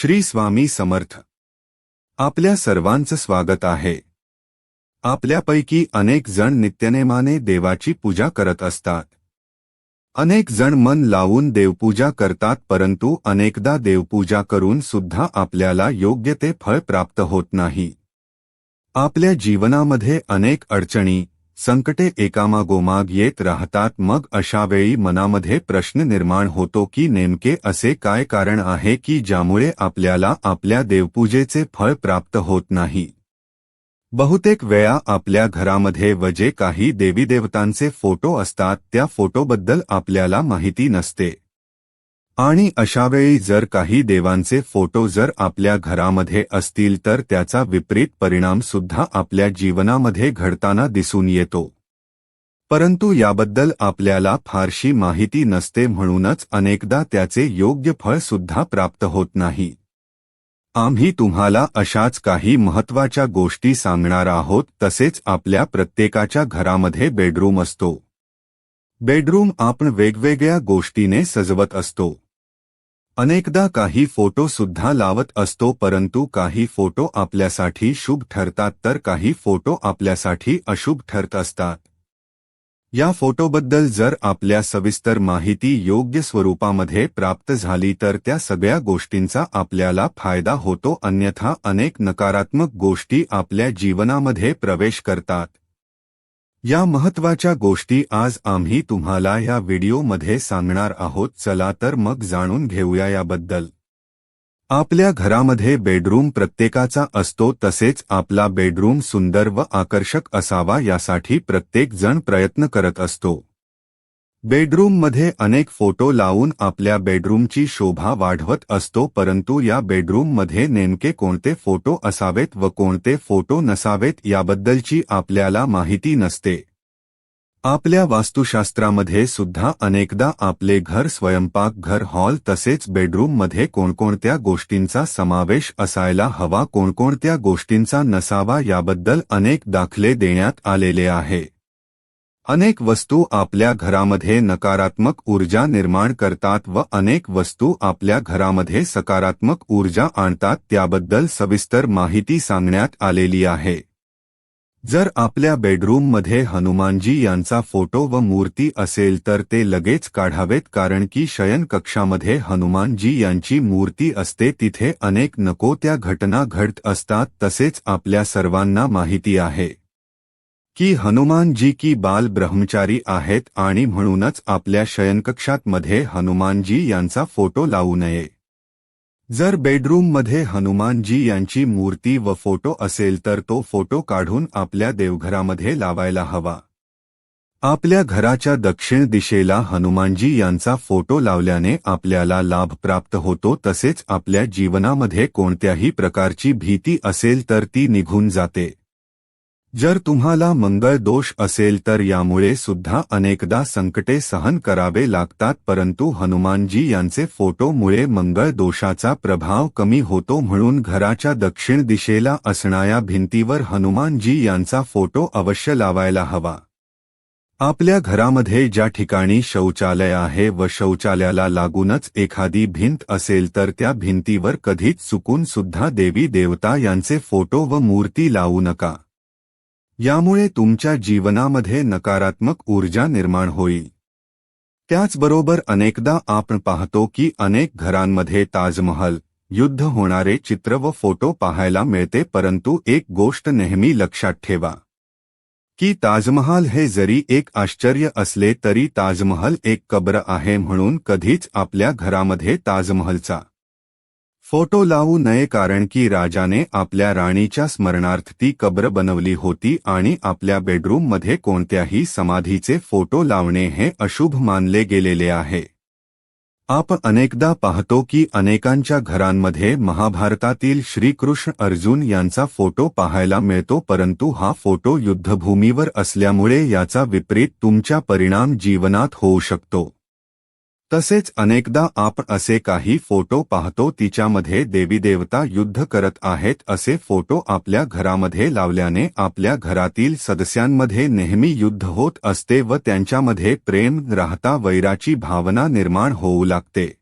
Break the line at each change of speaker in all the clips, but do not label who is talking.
श्री स्वामी समर्थ. आपल्या सर्वांचं स्वागत आहे. आपल्यापैकी अनेक जण नित्यनेमाने देवाची पूजा करत असतात. अनेक जण मन लावून देवपूजा करतात परंतु अनेकदा देवपूजा करून सुद्धा आपल्याला योग्य ते फळ प्राप्त होत नाही. आपल्या जीवनामध्ये अनेक अडचणी संकटे एकामागोमाग येत राहतात, मग अशा वेळी मनामध्ये प्रश्न निर्माण होतो की नेमके असे काय कारण आहे की ज्यामुळे आपल्याला आपल्या देवपूजेचे फळ प्राप्त होत नाही. बहुतेक वेळा आपल्या घरामध्ये व जे काही देवीदेवतांचे फ़ोटो असतात, त्या फोटोबद्दल आपल्याला माहिती नसते. आणि अशावेळी जर काही देवांचे फोटो जर आपल्या घरामध्ये असतील तर त्याचा विपरीत परिणाम सुद्धा आपल्या जीवनामध्ये घडताना दिसून येतो. परंतु याबद्दल आपल्याला फारशी माहिती नसते म्हणूनच अनेकदा त्याचे योग्य फळ सुद्धा प्राप्त होत नाही. आम्ही तुम्हाला अशाच काही महत्त्वाच्या गोष्टी सांगणार आहोत तसेच आपल्या प्रत्येकाच्या घरामध्ये बेडरूम असतो. बेडरूम आपण वेगवेगळ्या गोष्टीने सजवत असतो. अनेकदा काही फोटो सुद्धा लावत असतो परंतु काही फोटो आपल्यासाठी शुभ ठरतात तर काही फोटो आपल्यासाठी अशुभ ठरत असतात. या फोटोबद्दल जर आपल्या सविस्तर माहिती योग्य स्वरूपामध्ये प्राप्त झाली तर त्या सगळ्या गोष्टींचा आपल्याला फायदा होतो अन्यथा अनेक नकारात्मक गोष्टी आपल्या जीवनामध्ये प्रवेश करतात. या महत्त्वाच्या गोष्टी आज आम्ही तुम्हाला या व्हिडिओमध्ये सांगणार आहोत चला तर मग जाणून घेऊया याबद्दल. आपल्या घरामध्ये बेडरूम प्रत्येकाचा असतो तसेच आपला बेडरूम सुंदर व आकर्षक असावा यासाठी प्रत्येक जण प्रयत्न करत असतो. बेडरूममध्ये अनेक फोटो लावून आपल्या बेडरूमची शोभा वाढवत असतो परंतु या बेडरूममध्ये नेमके कोणते फोटो असावेत व कोणते फोटो नसावेत याबद्दलची आपल्याला माहिती नसते. आपल्या वास्तुशास्त्रामध्ये सुद्धा अनेकदा आपले घर स्वयंपाकघर हॉल तसेच बेडरूममध्ये कोणकोणत्या गोष्टींचा समावेश असायला हवा कोणकोणत्या गोष्टींचा नसावा याबद्दल अनेक दाखले देण्यात आलेले आहे. अनेक वस्तू आपल्या घरामध्ये नकारात्मक ऊर्जा निर्माण करतात व अनेक वस्तू आपल्या घरामध्ये सकारात्मक ऊर्जा आणतात त्याबद्दल सविस्तर माहिती सांगण्यात आलेली आहे. जर आपल्या बेडरूममध्ये हनुमानजी यांचा फोटो व मूर्ती असेल तर ते लगेच काढावेत कारण की शयनकक्षामध्ये हनुमानजी यांची मूर्ती असते तिथे अनेक नको त्या घटना घडत असतात तसेच आपल्या सर्वांना माहिती आहे. की हनुमानजी की बाल ब्रह्मचारी आहेत आणि म्हणूनच आपल्या शयनकक्षात मध्ये हनुमानजी यांचा फोटो लावू नये. जर बेडरूममध्ये हनुमानजी यांची मूर्ती व फोटो असेल तर तो फोटो काढून आपल्या देवघरामध्ये लावायला हवा. आपल्या घराच्या दक्षिण दिशेला हनुमानजी यांचा फोटो लावल्याने आपल्याला लाभ प्राप्त होतो तसेच आपल्या जीवनामध्ये कोणत्याही प्रकारची भीती असेल तर ती निघून जाते. जर तुम्हाला मंगळ दोष असेल तर यामुळे सुद्धा अनेकदा संकटे सहन करावे लागतात परंतु हनुमानजी यांचे फोटोमुळे मंगळ दोषाचा प्रभाव कमी होतो म्हणून घराच्या दक्षिण दिशेला असणाऱ्या भिंतीवर हनुमानजी यांचा फोटो अवश्य लावायला हवा. आपल्या घरामध्ये ज्या ठिकाणी शौचालय आहे व शौचालयाला लागूनच एखादी भिंत असेल तर त्या भिंतीवर कधीच चुकून सुद्धा देवी देवता यांचे फोटो व मूर्ती लावू नका. यामुळे तुमच्या जीवनामध्ये नकारात्मक ऊर्जा निर्माण होईल. त्याचबरोबर अनेकदा आपण पाहतो की अनेक घरांमध्ये ताजमहल युद्ध होणारे चित्र व फोटो पाहायला मिळते परंतु एक गोष्ट नेहमी लक्षात ठेवा. की ताजमहाल हे जरी एक आश्चर्य असले तरी ताजमहल एक कब्र आहे म्हणून कधीच आपल्या घरामध्ये ताजमहलचा फोटो लावू नये कारण की राजाने आपल्या राणीच्या स्मरणार्थ ती कब्र बनवली होती आणि आपल्या बेडरूममध्ये कोणत्याही समाधीचे फोटो लावणे हे अशुभ मानले गेलेले आहे. आपण अनेकदा पाहतो की अनेकांच्या घरांमध्ये महाभारतातील श्रीकृष्ण अर्जुन यांचा फोटो पाहायला मिळतो परंतु हा फोटो युद्धभूमीवर असल्यामुळे याचा विपरीत तुमच्या परिणाम जीवनात होऊ शकतो. तसेच अनेकदा आपण असे काही फोटो पाहतो तिच्यामध्ये देवीदेवता युद्ध करत आहेत असे फोटो आपल्या घरामध्ये लावल्याने आपल्या घरातील सदस्यांमध्ये नेहमी युद्ध होत असते व त्यांच्यामध्ये प्रेम राहता वैराची भावना निर्माण होऊ लागते.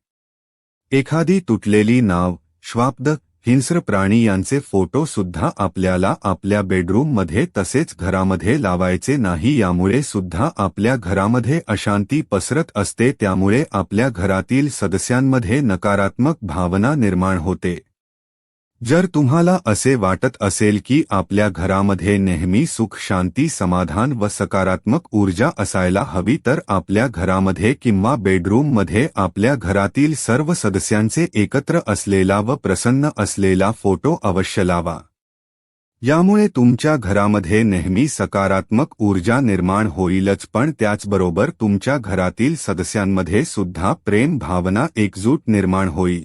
एखादी तुटलेली नाव श्वाब्द हिंस्र प्राणी यांचे फोटो सुद्धा आपल्याला आपल्या बेडरूममध्ये तसेच घरामध्ये लावायचे नाही यामुळे सुद्धा आपल्या घरामध्ये अशांती पसरत असते त्यामुळे आपल्या घरातील सदस्यांमध्ये नकारात्मक भावना निर्माण होते. जर तुम्हाला असे वाटत असेल की आपल्या घरामध्ये नेहमी सुख, शांती, समाधान व सकारात्मक ऊर्जा असायला हवी, तर आपल्या घरामध्ये किंवा बेडरूममध्ये आपल्या घरातील सर्व सदस्यांचे एकत्र असलेला व प्रसन्न असलेला फ़ोटो अवश्य लावा. यामुळे तुमच्या घरामध्ये नेहमी सकारात्मक ऊर्जा निर्माण होईलच, पण त्याचबरोबर तुमच्या घरातील सदस्यांमध्ये सुद्धा प्रेम भावना एकजूट निर्माण होईल.